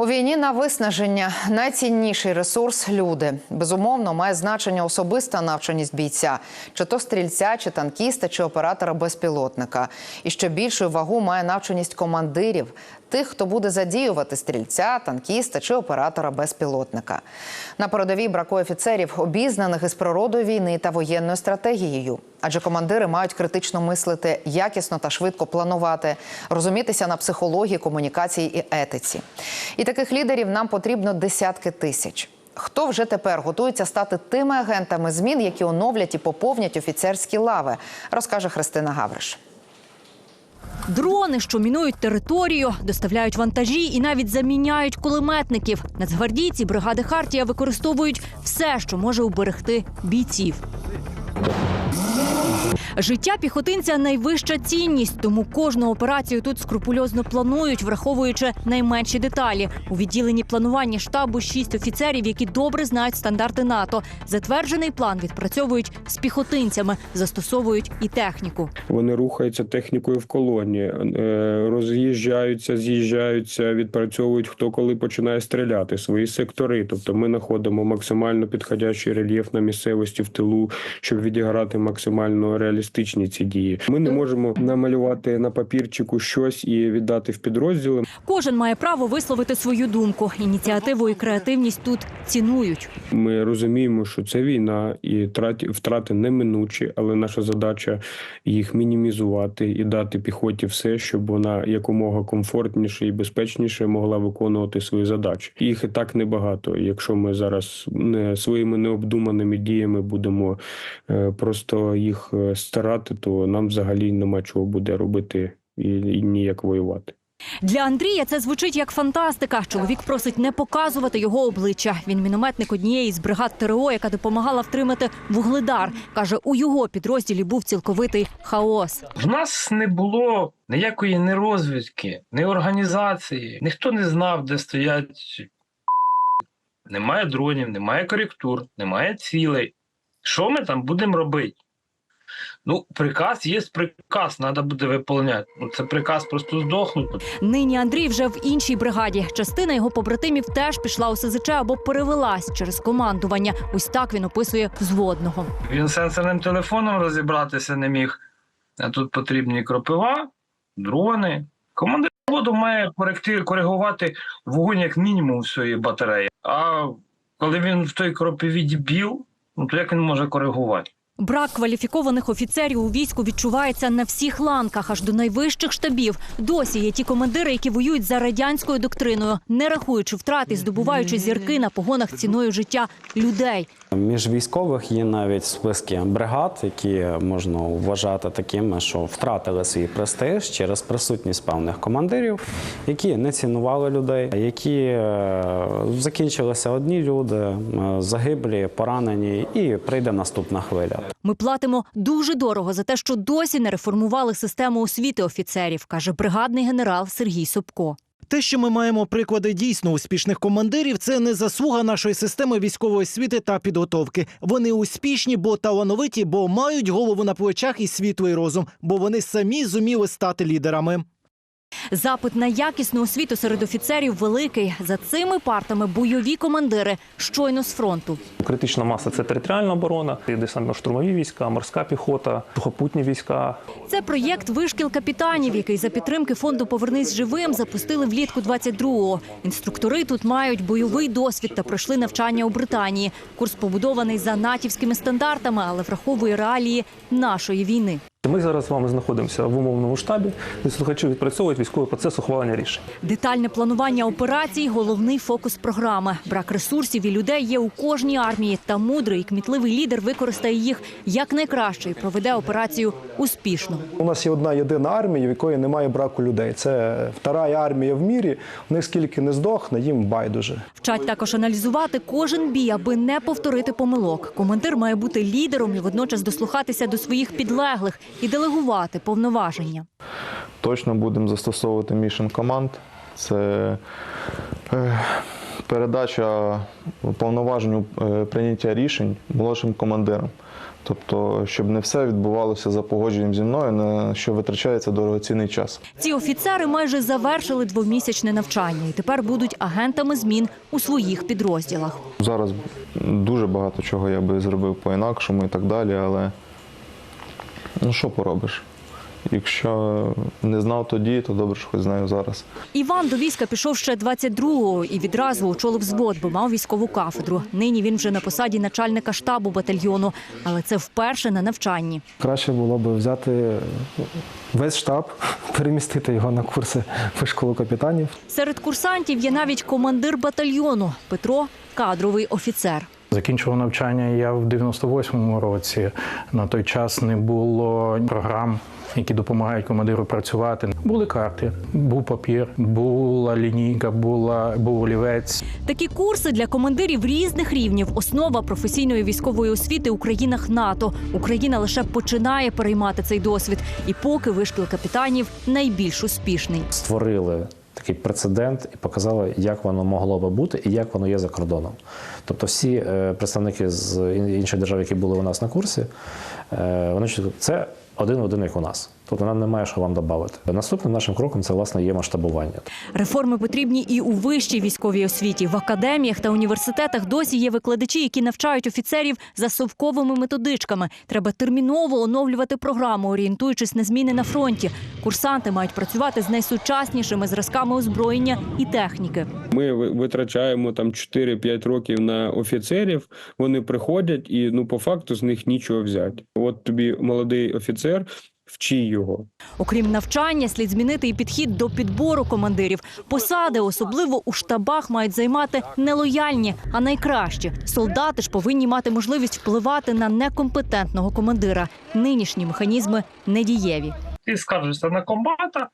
У війні на виснаження найцінніший ресурс люди. Безумовно, має значення особиста навченість бійця, чи то стрільця, чи танкіста, чи оператора безпілотника. І ще більшу вагу має навченість командирів, тих, хто буде задіювати стрільця, танкіста чи оператора безпілотника. На передовій бракує офіцерів, обізнаних із природою війни та воєнною стратегією. Адже командири мають критично мислити, якісно та швидко планувати, розумітися на психології, комунікації і етиці. І таких лідерів нам потрібно десятки тисяч. Хто вже тепер готується стати тими агентами змін, які оновлять і поповнять офіцерські лави, розкаже Христина Гавриш. Дрони, що мінують територію, доставляють вантажі і навіть заміняють кулеметників. Нацгвардійці бригади Хартія використовують все, що може уберегти бійців. Життя піхотинця найвища цінність, тому кожну операцію тут скрупульозно планують, враховуючи найменші деталі. У відділенні планування штабу шість офіцерів, які добре знають стандарти НАТО. Затверджений план відпрацьовують з піхотинцями, застосовують і техніку. Вони рухаються технікою в колоні, е, роз'їжджаються, з'їжджаються, відпрацьовують хто коли починає стріляти свої сектори. Тобто ми знаходимо максимально підходящий рельєф на місцевості в тилу, щоб відіграти максимально реалістичні ці дії. Ми не можемо намалювати на папірчику щось і віддати в підрозділи. Кожен має право висловити свою думку. Ініціативу і креативність тут цінують. Ми розуміємо, що це війна і втрати, втрати неминучі, але наша задача їх мінімізувати і дати піхоті все, щоб вона якомога комфортніше і безпечніше могла виконувати свої задачі. Їх і так небагато. Якщо ми зараз не своїми необдуманими діями будемо е, просто їх е, старати, то нам взагалі нема чого буде робити і, і ніяк воювати. Для Андрія це звучить як фантастика. Чоловік просить не показувати його обличчя. Він мінометник однієї з бригад ТРО, яка допомагала втримати вугледар. каже, у його підрозділі був цілковитий хаос. В нас не було ніякої ні розвідки, ні організації. Ніхто не знав, де стоять. Немає дронів, немає коректур, немає цілей. Що ми там будемо робити? Ну, приказ є приказ, треба буде виконувати. Ну, це приказ просто здохнути. Нині Андрій вже в іншій бригаді. Частина його побратимів теж пішла у СЗЧ або перевелась через командування. Ось так він описує взводного. Він сенсорним телефоном розібратися не міг. А тут потрібні кропива, дрони. Командир воду має коригувати вогонь як мінімум всієї батареї. А коли він в той кропиві дебіл, ну то як він може коригувати? Брак кваліфікованих офіцерів у війську відчувається на всіх ланках, аж до найвищих штабів. Досі є ті командири, які воюють за радянською доктриною, не рахуючи втрати, здобуваючи зірки на погонах ціною життя людей. Між військових є навіть списки бригад, які можна вважати такими, що втратили свій престиж через присутність певних командирів, які не цінували людей, які е, закінчилися одні люди, е, загиблі, поранені, і прийде наступна хвиля. Ми платимо дуже дорого за те, що досі не реформували систему освіти офіцерів, каже бригадний генерал Сергій Собко. Те, що ми маємо приклади дійсно успішних командирів, це не заслуга нашої системи військової освіти та підготовки. Вони успішні, бо талановиті, бо мають голову на плечах і світлий розум, бо вони самі зуміли стати лідерами. Запит на якісну освіту серед офіцерів великий. За цими партами бойові командири щойно з фронту. Критична маса це територіальна оборона, десантно-штурмові війська, морська піхота, сухопутні війська. Це проєкт вишкіл капітанів, який за підтримки фонду Повернись живим запустили влітку 22-го. Інструктори тут мають бойовий досвід та пройшли навчання у Британії. Курс побудований за натівськими стандартами, але враховує реалії нашої війни. Ми зараз з вами знаходимося в умовному штабі, де слухачі відпрацьовують військовий процес ухвалення рішень. Детальне планування операцій головний фокус програми. Брак ресурсів і людей є у кожній армії. Та мудрий і кмітливий лідер використає їх якнайкраще і проведе операцію успішно. У нас є одна єдина армія, в якої немає браку людей. Це втора армія в мірі. У них скільки не здохне, їм байдуже. Вчать також аналізувати кожен бій, аби не повторити помилок. Командир має бути лідером і водночас дослухатися до своїх підлеглих і делегувати повноваження. точно будемо застосовувати мішен команд. Це е, передача повноважень е, прийняття рішень молодшим командирам. Тобто, щоб не все відбувалося за погодженням зі мною, на що витрачається дорогоцінний час. Ці офіцери майже завершили двомісячне навчання і тепер будуть агентами змін у своїх підрозділах. Зараз дуже багато чого я би зробив по-інакшому і так далі, але ну що поробиш? Якщо не знав тоді, то добре, що хоч знаю зараз. Іван до війська пішов ще 22-го і відразу очолив взвод, бо мав військову кафедру. Нині він вже на посаді начальника штабу батальйону, але це вперше на навчанні. Краще було б взяти весь штаб, перемістити його на курси в школу капітанів. Серед курсантів є навіть командир батальйону Петро кадровий офіцер. Закінчував навчання я в 98-му році. На той час не було програм, які допомагають командиру працювати. Були карти, був папір, була лінійка, була був олівець. Такі курси для командирів різних рівнів основа професійної військової освіти у країнах НАТО. Україна лише починає переймати цей досвід, і поки вишкіл капітанів найбільш успішний. створили такий прецедент і показали, як воно могло би бути і як воно є за кордоном. Тобто, всі е, представники з інших держав, які були у нас на курсі, е, вони це один в один, як у нас. Тобто нам немає що вам додати. Наступним нашим кроком це власне є масштабування. Реформи потрібні і у вищій військовій освіті. В академіях та університетах досі є викладачі, які навчають офіцерів за совковими методичками. Треба терміново оновлювати програму, орієнтуючись на зміни на фронті. Курсанти мають працювати з найсучаснішими зразками озброєння і техніки. Ми витрачаємо там 4-5 років на офіцерів. Вони приходять і ну по факту з них нічого взяти. От тобі молодий офіцер, вчи його. Окрім навчання, слід змінити і підхід до підбору командирів. Посади, особливо у штабах, мають займати не лояльні, а найкращі. Солдати ж повинні мати можливість впливати на некомпетентного командира. Нинішні механізми недієві. Ти скаржишся на комбата,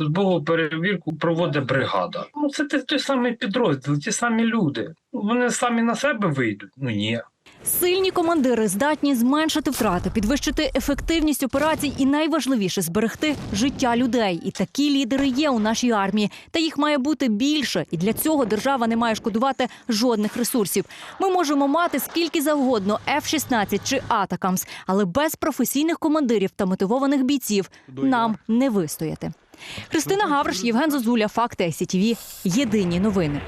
службову перевірку проводить бригада. Ну, це те- той самий підрозділ, ті самі люди. Вони самі на себе вийдуть. Ну ні. Сильні командири здатні зменшити втрати, підвищити ефективність операцій і найважливіше зберегти життя людей. І такі лідери є у нашій армії. Та їх має бути більше. І для цього держава не має шкодувати жодних ресурсів. Ми можемо мати скільки завгодно F-16 чи Атакамс, але без професійних командирів та мотивованих бійців нам не вистояти. Христина Гавриш, Євген Зозуля, Факти СІТВ. Єдині новини.